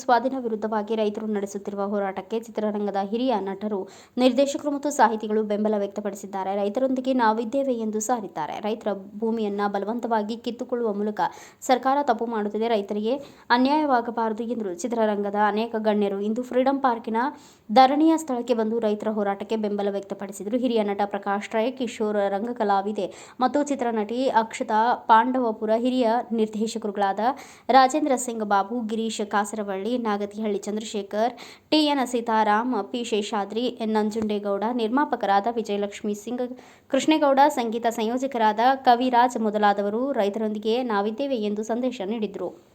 ಸ್ವಾಧೀನ ವಿರುದ್ಧವಾಗಿ ರೈತರು ನಡೆಸುತ್ತಿರುವ ಹೋರಾಟಕ್ಕೆ ಚಿತ್ರರಂಗದ ಹಿರಿಯ ನಟರು, ನಿರ್ದೇಶಕರು ಮತ್ತು ಸಾಹಿತಿಗಳು ಬೆಂಬಲ ವ್ಯಕ್ತಪಡಿಸಿದ್ದಾರೆ. ರೈತರೊಂದಿಗೆ ನಾವಿದ್ದೇವೆ ಎಂದು ಸಾರಿದ್ದಾರೆ. ರೈತರ ಭೂಮಿಯನ್ನ ಬಲವಂತವಾಗಿ ಕಿತ್ತುಕೊಳ್ಳುವ ಮೂಲಕ ಸರ್ಕಾರ ತಪ್ಪು ಮಾಡುತ್ತಿದೆ. ರೈತರಿಗೆ ಅನ್ಯಾಯವಾಗಬಾರದು ಎಂದರು. ಚಿತ್ರರಂಗದ ಅನೇಕ ಗಣ್ಯರು ಇಂದು ಫ್ರೀಡಂ ಪಾರ್ಕಿನ ಧರಣಿಯ ಸ್ಥಳಕ್ಕೆ ಬಂದು ರೈತರ ಹೋರಾಟಕ್ಕೆ ಬೆಂಬಲ ವ್ಯಕ್ತಪಡಿಸಿದರು. ಹಿರಿಯ ನಟ ಪ್ರಕಾಶ್ ರೈ ಕಿಶೋರ್ ರಂಗಕಲಾವಿದೆ ಮತ್ತು ಚಿತ್ರನಟಿ ಅಕ್ಷತಾ ಪಾಂಡವಪುರ ಹಿರಿಯ ನಿರ್ದೇಶಕರುಗಳಾದ Rajendra Singh Babu, Girish Kasaravalli, Nagathihalli Chandrashekhar, T N Seetharam P Sheshadri N. Nanjundegowda, ನಿರ್ಮಾಪಕರಾದ Vijayalakshmi Singh, Krishnegowda, ಸಂಗೀತ ಸಂಯೋಜಕರಾದ ಕವಿರಾಜ್ ಮೊದಲಾದವರು ರೈತರೊಂದಿಗೆ ನಾವಿದ್ದೇವೆ ಎಂದು ಸಂದೇಶ ನೀಡಿದರು.